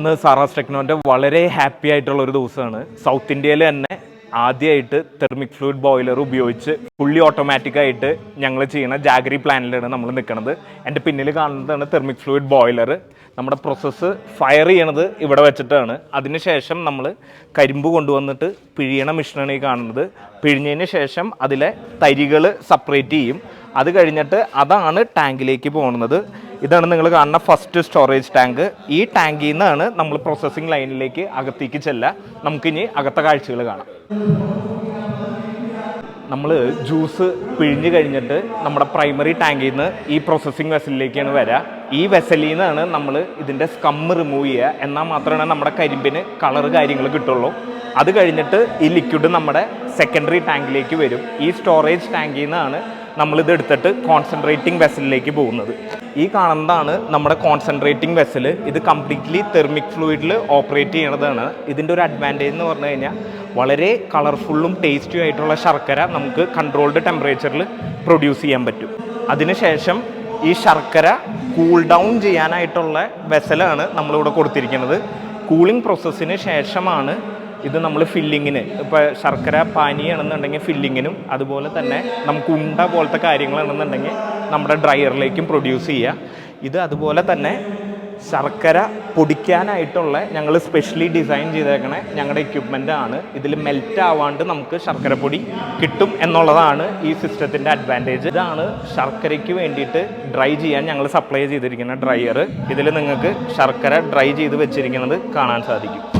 ഇന്ന് സാറാസ് ടെക്നോന്റെ വളരെ ഹാപ്പി ആയിട്ടുള്ള ഒരു ദിവസമാണ്. സൗത്ത് ഇന്ത്യയിൽ തന്നെ ആദ്യമായിട്ട് തെർമിക് ഫ്ലൂയിഡ് ബോയിലർ ഉപയോഗിച്ച് ഫുള്ളി ഓട്ടോമാറ്റിക് ആയിട്ട് ഞങ്ങൾ ചെയ്യുന്ന ജാഗരി പ്ലാനിലാണ് നമ്മൾ നിൽക്കുന്നത് എന്റെ പിന്നിൽ കാണുന്നതാണ് തെർമിക് ഫ്ലൂയിഡ് ബോയിലർ നമ്മുടെ പ്രോസസ്സ് ഫയർ ചെയ്യണത് ഇവിടെ വെച്ചിട്ടാണ്. അതിനുശേഷം നമ്മൾ കരിമ്പ് കൊണ്ടുവന്നിട്ട് പിഴിയണ മിഷീനാണ് ഈ കാണുന്നത്. പിഴിഞ്ഞതിന് ശേഷം അതിലെ തരികൾ സെപ്പറേറ്റ് ചെയ്യും. അത് കഴിഞ്ഞിട്ട് അതാണ് ടാങ്കിലേക്ക് പോകുന്നത് ഇതാണ് നിങ്ങൾ കാണുന്ന ഫസ്റ്റ് സ്റ്റോറേജ് ടാങ്ക് ഈ ടാങ്കിൽ നിന്നാണ് നമ്മൾ പ്രോസസ്സിംഗ് ലൈനിലേക്ക് അകത്തേക്ക് ചെല്ലുക നമുക്കിനി അകത്തെ കാഴ്ചകൾ കാണാം. നമ്മൾ ജ്യൂസ് പിഴിഞ്ഞ് കഴിഞ്ഞിട്ട് നമ്മുടെ പ്രൈമറി ടാങ്കിൽ നിന്ന് ഈ പ്രോസസ്സിംഗ് വെസലിലേക്കാണ് വരിക ഈ വെസലിൽ നിന്നാണ് നമ്മൾ ഇതിന്റെ സ്കമ്മ് റിമൂവ് ചെയ്യുക എന്നാൽ മാത്രമാണ് നമ്മുടെ കരിമ്പിന് കളർ കാര്യങ്ങൾ കിട്ടുള്ളൂ. അത് കഴിഞ്ഞിട്ട് ഈ ലിക്വിഡ് നമ്മുടെ സെക്കൻഡറി ടാങ്കിലേക്ക് വരും. ഈ സ്റ്റോറേജ് ടാങ്കിൽ നിന്നാണ് നമ്മളിത് എടുത്തിട്ട് കോൺസെൻട്രേറ്റിംഗ് വെസലിലേക്ക് പോകുന്നത്. ഈ കാണുന്നതാണ് നമ്മുടെ കോൺസെൻട്രേറ്റിംഗ് വെസൽ ഇത് കംപ്ലീറ്റ്ലി തെർമിക് ഫ്ലൂയിഡിൽ ഓപ്പറേറ്റ് ചെയ്യണതാണ്. ഇതിന്റെ ഒരു അഡ്വാന്റേജ് എന്ന് പറഞ്ഞു കഴിഞ്ഞാൽ വളരെ കളർഫുള്ളും ടേസ്റ്റിയും ആയിട്ടുള്ള ശർക്കര നമുക്ക് കൺട്രോൾഡ് ടെമ്പറേച്ചറിൽ പ്രൊഡ്യൂസ് ചെയ്യാൻ പറ്റും. അതിനുശേഷം ഈ ശർക്കര കൂൾ ഡൗൺ ചെയ്യാനായിട്ടുള്ള വെസലാണ് നമ്മളിവിടെ കൊടുത്തിരിക്കുന്നത്. കൂളിംഗ് പ്രോസസ്സിന് ശേഷമാണ് ഇത് നമ്മൾ ഫില്ലിങ്ങിന് ഇപ്പോൾ ശർക്കര പാനീയാണെന്നുണ്ടെങ്കിൽ ഫില്ലിങ്ങിനും അതുപോലെ തന്നെ നമുക്ക് ഉണ്ട പോലത്തെ കാര്യങ്ങളാണെന്നുണ്ടെങ്കിൽ നമ്മുടെ ഡ്രയറിലേക്കും പ്രൊഡ്യൂസ് ചെയ്യുക ഇത് അതുപോലെ തന്നെ ശർക്കര പൊടിക്കാനായിട്ടുള്ള ഞങ്ങൾ സ്പെഷ്യലി ഡിസൈൻ ചെയ്തേക്കണ ഞങ്ങളുടെ എക്യുപ്മെന്റ് ആണ്. ഇതിൽ മെൽറ്റ് ആവാണ്ട് നമുക്ക് ശർക്കര പൊടി കിട്ടും എന്നുള്ളതാണ് ഈ സിസ്റ്റത്തിന്റെ അഡ്വാന്റേജ് ഇതാണ് ശർക്കരയ്ക്ക് വേണ്ടിയിട്ട് ഡ്രൈ ചെയ്യാൻ ഞങ്ങൾ സപ്ലൈ ചെയ്തിരിക്കുന്ന ഡ്രയർ ഇതിൽ നിങ്ങൾക്ക് ശർക്കര ഡ്രൈ ചെയ്ത് വെച്ചിരിക്കുന്നത് കാണാൻ സാധിക്കും.